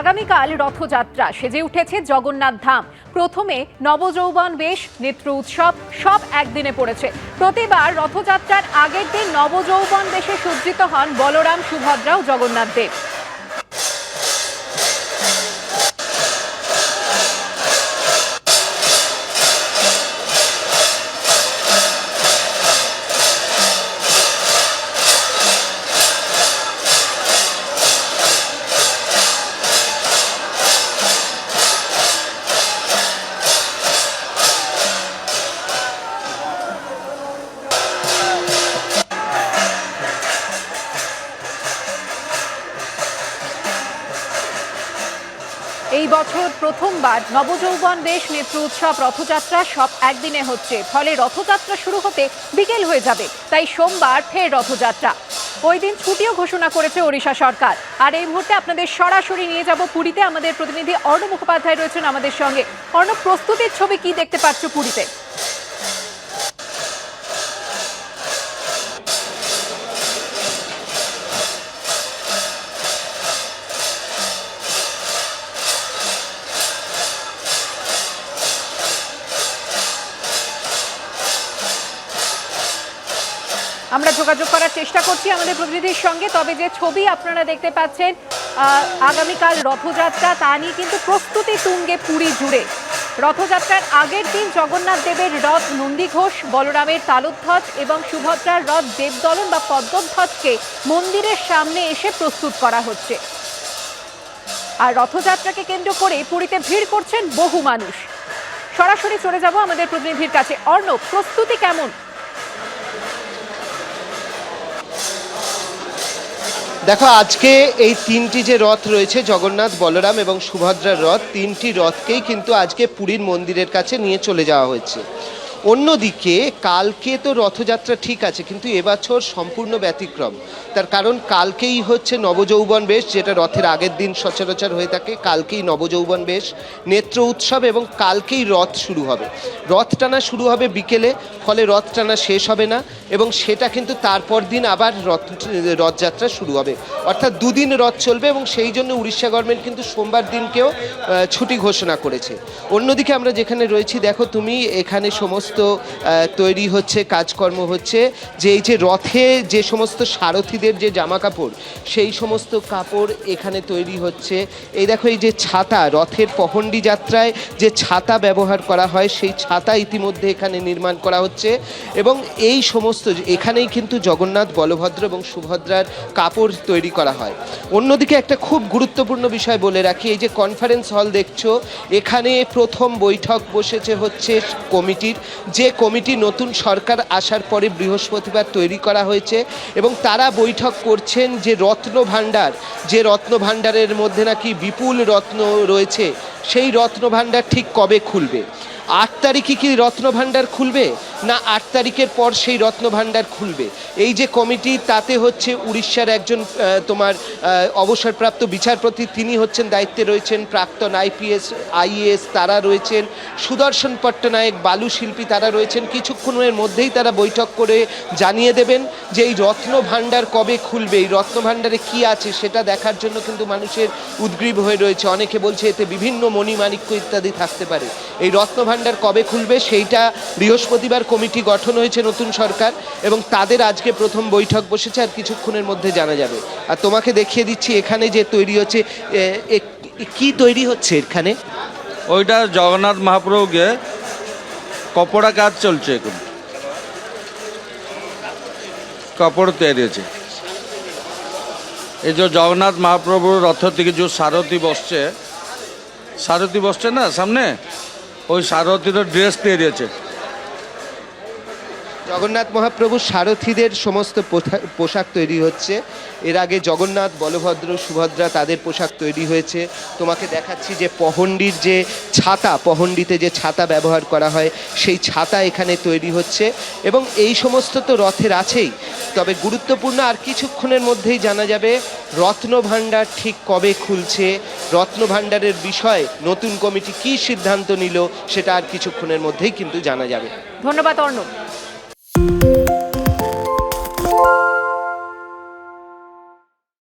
আগামীকাল রথযাত্রা, সেজে উঠেছে জগন্নাথ ধাম। প্রথমে নবযৌবন বেশ, নেত্র উৎসব সব একদিনে পড়েছে। প্রতিবার রথযাত্রার আগের দিন নবযৌবন বেশে সজ্জিত হন বলরাম সুভদ্রা ও জগন্নাথ দেব। এই বছর প্রথমবার নবযৌবন দেশ নেত্র উৎসব রথযাত্রা সব একদিনে হচ্ছে। ফলে রথযাত্রা শুরু হতে বিকেল হয়ে যাবে, তাই সোমবার ফের রথযাত্রা। ওই দিন ছুটিও ঘোষণা করেছে ওড়িশা সরকার। আর এই মুহূর্তে আপনাদের সরাসরি নিয়ে যাব পুরীতে। আমাদের প্রতিনিধি অর্ণ মুখোপাধ্যায় রয়েছেন আমাদের সঙ্গে। অর্ণ প্রস্তুতির ছবি কি দেখতে পাচ্ছ পুরীতে? আমরা যোগাযোগ করার চেষ্টা করছি আমাদের প্রতিনিধির সঙ্গে। তবে যে ছবি আপনারা দেখতে পাচ্ছেন আগামীকাল রথযাত্রা, তা নিয়ে কিন্তু প্রস্তুতি তুঙ্গে পুরী জুড়ে। রথযাত্রার আগের দিন জগন্নাথ দেবের রথ নন্দীঘোষ, বলরামের তালোধ্বজ এবং সুভদ্রার রথ দেবদলন বা পদ্মধ্বজকে মন্দিরের সামনে এসে প্রস্তুত করা হচ্ছে। আর রথযাত্রাকে কেন্দ্র করে পুরীতে ভিড় করছেন বহু মানুষ। সরাসরি চলে যাব আমাদের প্রতিনিধির কাছে। অর্ণব, প্রস্তুতি কেমন? দেখো, আজকে এই তিনটি যে রথ রয়েছে, জগন্নাথ, বলরাম এবং সুভদ্রার রথ, তিনটি রথকেই কিন্তু আজকে পুরীর মন্দিরের কাছে নিয়ে চলে যাওয়া হয়েছে। অন্যদিকে, কালকে তো রথযাত্রা ঠিক আছে, কিন্তু এবছর সম্পূর্ণ ব্যতিক্রম। তার কারণ, কালকেই হচ্ছে নবযৌবন বেশ, যেটা রথের আগের দিন সচরাচর হয়ে থাকে। কালকেই নবযৌবন বেশ, নেত্র উৎসব এবং কালকেই রথ শুরু হবে। রথ টানা শুরু হবে বিকেলে, ফলে রথ টানা শেষ হবে না এবং সেটা কিন্তু তারপর দিন আবার রথ, রথযাত্রা শুরু হবে। অর্থাৎ দুদিন রথ চলবে এবং সেই জন্য উড়িষ্যা গভর্নমেন্ট কিন্তু সোমবার দিনকেও ছুটি ঘোষণা করেছে। অন্যদিকে আমরা যেখানে রয়েছি, দেখো তুমি, এখানে সমস্ত আহ, তৈরি হচ্ছে কাজকর্ম হচ্ছে যে এই যে রথে যে সমস্ত সারথীদের যে জামা কাপড় সেই সমস্ত কাপড় এখানে তৈরি হচ্ছে। এই দেখো এই যে ছাতা রথের পহণ্ডি যাত্রায় যে ছাতা ব্যবহার করা হয় সেই ছাতা ইতিমধ্যে এখানে নির্মাণ করা হচ্ছে। এবং এই সমস্ত এখানেই কিন্তু জগন্নাথ বলভদ্র এবং সুভদ্রার কাপড় তৈরি করা হয়। অন্যদিকে একটা খুব গুরুত্বপূর্ণ বিষয় বলে রাখি এই যে কনফারেন্স হল দেখছ এখানে প্রথম বৈঠক বসেছে হচ্ছে কমিটির। যে কমিটি নতুন সরকার আসার পরে বৃহস্পতিবার তৈরি করা হয়েছে এবং তারা বৈঠক করছেন যে রত্ন ভাণ্ডার, যে রত্ন ভাণ্ডারের মধ্যে নাকি বিপুল রত্ন রয়েছে, সেই রত্ন ভাণ্ডার ঠিক কবে খুলবে? আট তারিখে কি রত্নভাণ্ডার খুলবে? না, আট তারিখের পর সেই রত্নভাণ্ডার খুলবে। এই যে কমিটি, তাতে হচ্ছে উড়িষ্যার একজন তোমার অবসরপ্রাপ্ত বিচারপতি, তিনি হচ্ছেন দায়িত্বে রয়েছেন। প্রাক্তন আইপিএস, আইএএস তারা রয়েছেন। সুদর্শন পট্টনায়ক, বালু শিল্পী তারা রয়েছেন। কিছুক্ষণের মধ্যেই তারা বৈঠক করে জানিয়ে দেবেন যে এই রত্নভাণ্ডার কবে খুলবে, এই রত্নভাণ্ডারে কি আছে সেটা দেখার জন্য কিন্তু মানুষের উদ্গ্রীব হয়ে রয়েছে। অনেকে বলছে এতে বিভিন্ন মণিমাণিক্য ইত্যাদি থাকতে পারে। এই রত্ন ভাণ্ডার কবে খুলবে সেইটা বৃহস্পতিবার কমিটি গঠন হয়েছে নতুন সরকার এবং তাদের আজকে প্রথম বৈঠক বসেছে আর কিছুক্ষণের মধ্যে জানা যাবে। আর তোমাকে দেখিয়ে দিচ্ছি এখানে যে তৈরি হচ্ছে কি তৈরি হচ্ছে এখানে? ওইটা জগন্নাথ মহাপ্রভুকে কপড়া কাজ চলছে এখন। কাপড় তৈরি হচ্ছে। এই যে জগন্নাথ মহাপ্রভুর রথ থেকে যে সারথী বসছে সারথী বসছে না সামনে? ওই সারথীর ড্রেস তৈরি হচ্ছে জগন্নাথ মহাপ্রভু সারথীদের সমস্ত পোশাক তৈরি হচ্ছে। এর আগে জগন্নাথ, বলভদ্র, সুভদ্রা তাদের পোশাক তৈরি হয়েছে। তোমাকে দেখাচ্ছি যে পহণ্ডির যে ছাতা, পহণ্ডিতে যে ছাতা ব্যবহার করা হয়, সেই ছাতা এখানে তৈরি হচ্ছে। এবং এই সমস্ত তো রথের আছেই। তবে গুরুত্বপূর্ণ আর কিছুক্ষণের মধ্যেই জানা যাবে রত্ন ভাণ্ডার ঠিক কবে খুলছে? রত্নভাণ্ডারের বিষয়ে, নতুন কমিটি কি সিদ্ধান্ত নিল, সেটা আর কিছুক্ষণের মধ্যেই কিন্তু জানা যাবে। ধন্যবাদ, অর্ণব।